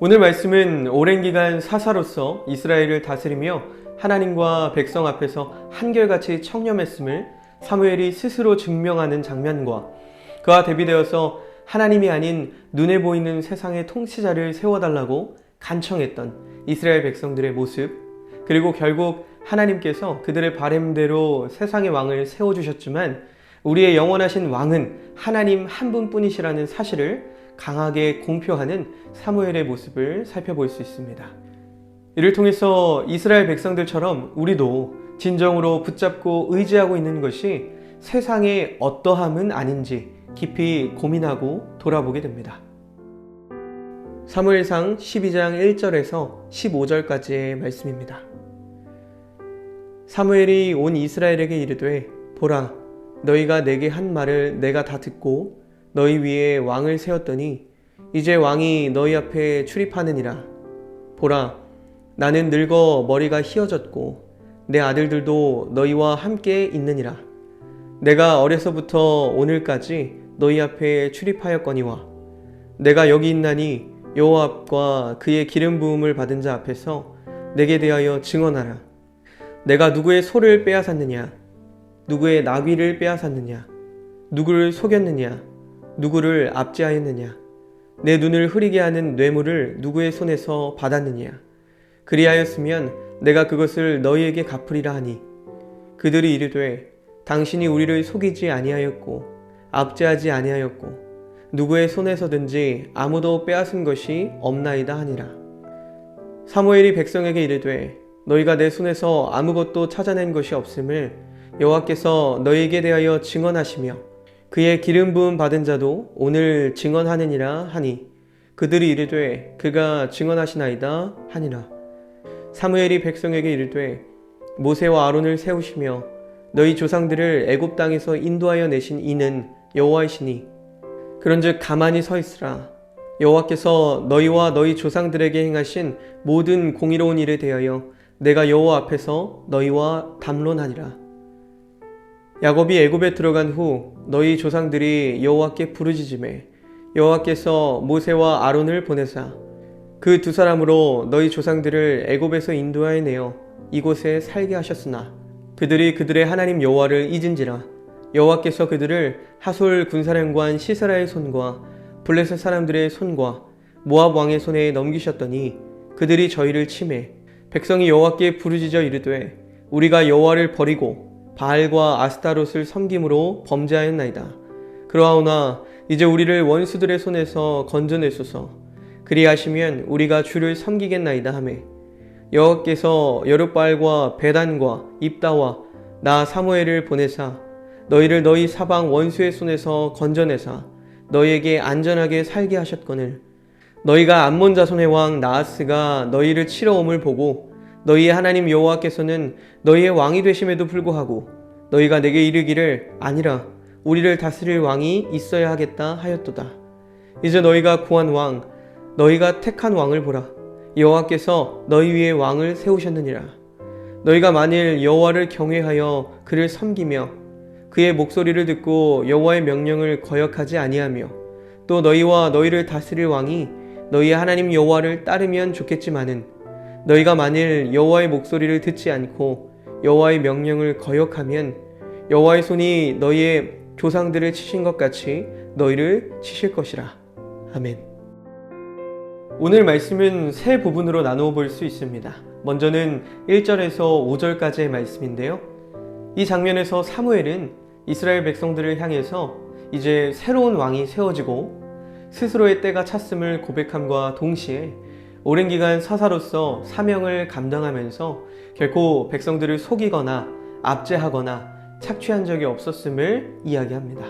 오늘 말씀은 오랜 기간 사사로서 이스라엘을 다스리며 하나님과 백성 앞에서 한결같이 청렴했음을 사무엘이 스스로 증명하는 장면과 그와 대비되어서 하나님이 아닌 눈에 보이는 세상의 통치자를 세워달라고 간청했던 이스라엘 백성들의 모습 그리고 결국 하나님께서 그들의 바램대로 세상의 왕을 세워주셨지만 우리의 영원하신 왕은 하나님 한 분뿐이시라는 사실을 강하게 공표하는 사무엘의 모습을 살펴볼 수 있습니다. 이를 통해서 이스라엘 백성들처럼 우리도 진정으로 붙잡고 의지하고 있는 것이 세상의 어떠함은 아닌지 깊이 고민하고 돌아보게 됩니다. 사무엘상 12장 1절에서 15절까지의 말씀입니다. 사무엘이 온 이스라엘에게 이르되 보라 너희가 내게 한 말을 내가 다 듣고 너희 위에 왕을 세웠더니 이제 왕이 너희 앞에 출입하느니라. 보라 나는 늙어 머리가 희어졌고 내 아들들도 너희와 함께 있느니라. 내가 어려서부터 오늘까지 너희 앞에 출입하였거니와 내가 여기 있나니 여호와 앞과 그의 기름 부음을 받은 자 앞에서 내게 대하여 증언하라. 내가 누구의 소를 빼앗았느냐? 누구의 나귀를 빼앗았느냐? 누구를 속였느냐 누구를 압제하였느냐? 내 눈을 흐리게 하는 뇌물을 누구의 손에서 받았느냐? 그리하였으면 내가 그것을 너희에게 갚으리라 하니. 그들이 이르되 당신이 우리를 속이지 아니하였고 압제하지 아니하였고 누구의 손에서든지 아무도 빼앗은 것이 없나이다 하니라. 사무엘이 백성에게 이르되 너희가 내 손에서 아무것도 찾아낸 것이 없음을 여호와께서 너희에게 대하여 증언하시며 그의 기름 부음 받은 자도 오늘 증언하느니라 하니 그들이 이르되 그가 증언하시나이다 하니라. 사무엘이 백성에게 이르되 모세와 아론을 세우시며 너희 조상들을 애굽 땅에서 인도하여 내신 이는 여호와이시니 그런즉 가만히 서 있으라. 여호와께서 너희와 너희 조상들에게 행하신 모든 공의로운 일에 대하여 내가 여호와 앞에서 너희와 담론하니라 야곱이 애굽에 들어간 후 너희 조상들이 여호와께 부르짖음에 여호와께서 모세와 아론을 보내사 그 두 사람으로 너희 조상들을 애굽에서 인도하여 내어 이곳에 살게 하셨으나 그들이 그들의 하나님 여호와를 잊은지라 여호와께서 그들을 하솔 군사령관 시스라의 손과 블레셋 사람들의 손과 모압 왕의 손에 넘기셨더니 그들이 저희를 침해 백성이 여호와께 부르짖어 이르되 우리가 여호와를 버리고 바알과 아스타롯을 섬김으로 범죄하였나이다. 그러하오나 이제 우리를 원수들의 손에서 건져내소서. 그리하시면 우리가 주를 섬기겠나이다 하매 여호와께서 여룻바알과 베단과 입다와 나 사무엘을 보내사 너희를 너희 사방 원수의 손에서 건져내사 너희에게 안전하게 살게 하셨거늘 너희가 암몬 자손의 왕 나하스가 너희를 치러 옴을 보고 너희의 하나님 여호와께서는 너희의 왕이 되심에도 불구하고 너희가 내게 이르기를 아니라 우리를 다스릴 왕이 있어야 하겠다 하였도다. 이제 너희가 구한 왕 너희가 택한 왕을 보라 여호와께서 너희 위에 왕을 세우셨느니라. 너희가 만일 여호와를 경외하여 그를 섬기며 그의 목소리를 듣고 여호와의 명령을 거역하지 아니하며 또 너희와 너희를 다스릴 왕이 너희 하나님 여호와를 따르면 좋겠지만은 너희가 만일 여호와의 목소리를 듣지 않고 여호와의 명령을 거역하면 여호와의 손이 너희의 조상들을 치신 것 같이 너희를 치실 것이라. 아멘. 오늘 말씀은 세 부분으로 나누어 볼 수 있습니다. 먼저는 1절에서 5절까지의 말씀인데요. 이 장면에서 사무엘은 이스라엘 백성들을 향해서 이제 새로운 왕이 세워지고 스스로의 때가 찼음을 고백함과 동시에 오랜 기간 사사로서 사명을 감당하면서 결코 백성들을 속이거나 압제하거나 착취한 적이 없었음을 이야기합니다.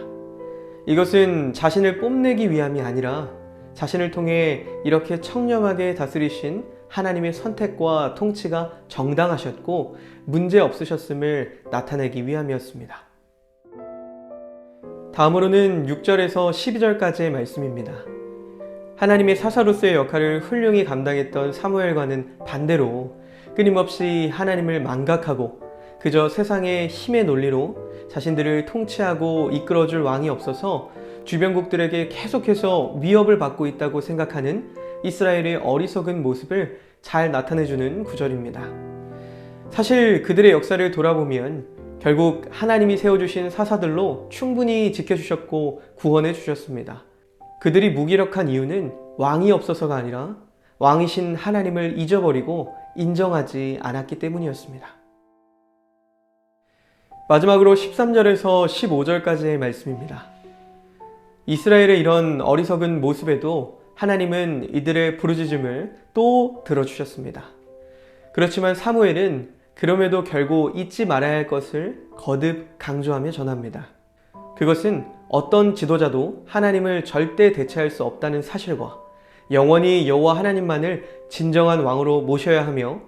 이것은 자신을 뽐내기 위함이 아니라 자신을 통해 이렇게 청렴하게 다스리신 하나님의 선택과 통치가 정당하셨고 문제 없으셨음을 나타내기 위함이었습니다. 다음으로는 6절에서 12절까지의 말씀입니다. 하나님의 사사로서의 역할을 훌륭히 감당했던 사무엘과는 반대로 끊임없이 하나님을 망각하고 그저 세상의 힘의 논리로 자신들을 통치하고 이끌어줄 왕이 없어서 주변국들에게 계속해서 위협을 받고 있다고 생각하는 이스라엘의 어리석은 모습을 잘 나타내주는 구절입니다. 사실 그들의 역사를 돌아보면 결국 하나님이 세워주신 사사들로 충분히 지켜주셨고 구원해 주셨습니다. 그들이 무기력한 이유는 왕이 없어서가 아니라 왕이신 하나님을 잊어버리고 인정하지 않았기 때문이었습니다. 마지막으로 13절에서 15절까지의 말씀입니다. 이스라엘의 이런 어리석은 모습에도 하나님은 이들의 부르짖음을 또 들어주셨습니다. 그렇지만 사무엘은 그럼에도 결국 잊지 말아야 할 것을 거듭 강조하며 전합니다. 그것은 어떤 지도자도 하나님을 절대 대체할 수 없다는 사실과 영원히 여호와 하나님만을 진정한 왕으로 모셔야 하며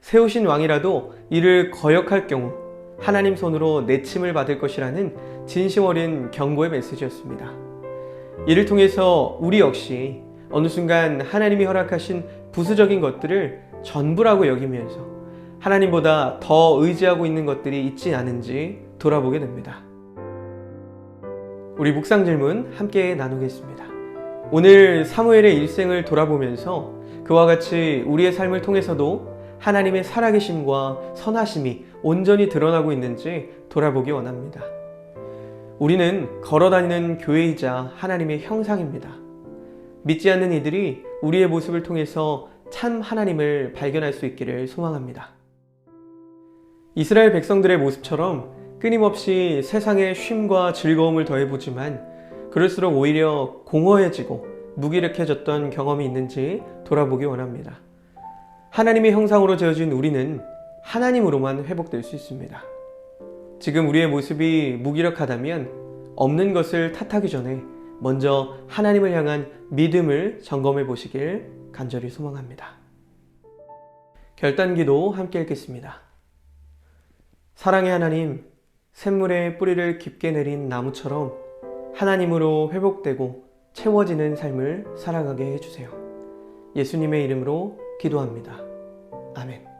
세우신 왕이라도 이를 거역할 경우 하나님 손으로 내침을 받을 것이라는 진심 어린 경고의 메시지였습니다. 이를 통해서 우리 역시 어느 순간 하나님이 허락하신 부수적인 것들을 전부라고 여기면서 하나님보다 더 의지하고 있는 것들이 있지 않은지 돌아보게 됩니다. 우리 묵상 질문 함께 나누겠습니다. 오늘 사무엘의 일생을 돌아보면서 그와 같이 우리의 삶을 통해서도 하나님의 살아계심과 선하심이 온전히 드러나고 있는지 돌아보기 원합니다. 우리는 걸어다니는 교회이자 하나님의 형상입니다. 믿지 않는 이들이 우리의 모습을 통해서 참 하나님을 발견할 수 있기를 소망합니다. 이스라엘 백성들의 모습처럼 끊임없이 세상에 쉼과 즐거움을 더해보지만 그럴수록 오히려 공허해지고 무기력해졌던 경험이 있는지 돌아보기 원합니다. 하나님의 형상으로 지어진 우리는 하나님으로만 회복될 수 있습니다. 지금 우리의 모습이 무기력하다면 없는 것을 탓하기 전에 먼저 하나님을 향한 믿음을 점검해 보시길 간절히 소망합니다. 결단 기도 함께 읽겠습니다. 사랑의 하나님, 샘물에 뿌리를 깊게 내린 나무처럼 하나님으로 회복되고 채워지는 삶을 살아가게 해주세요. 예수님의 이름으로 기도합니다. 아멘.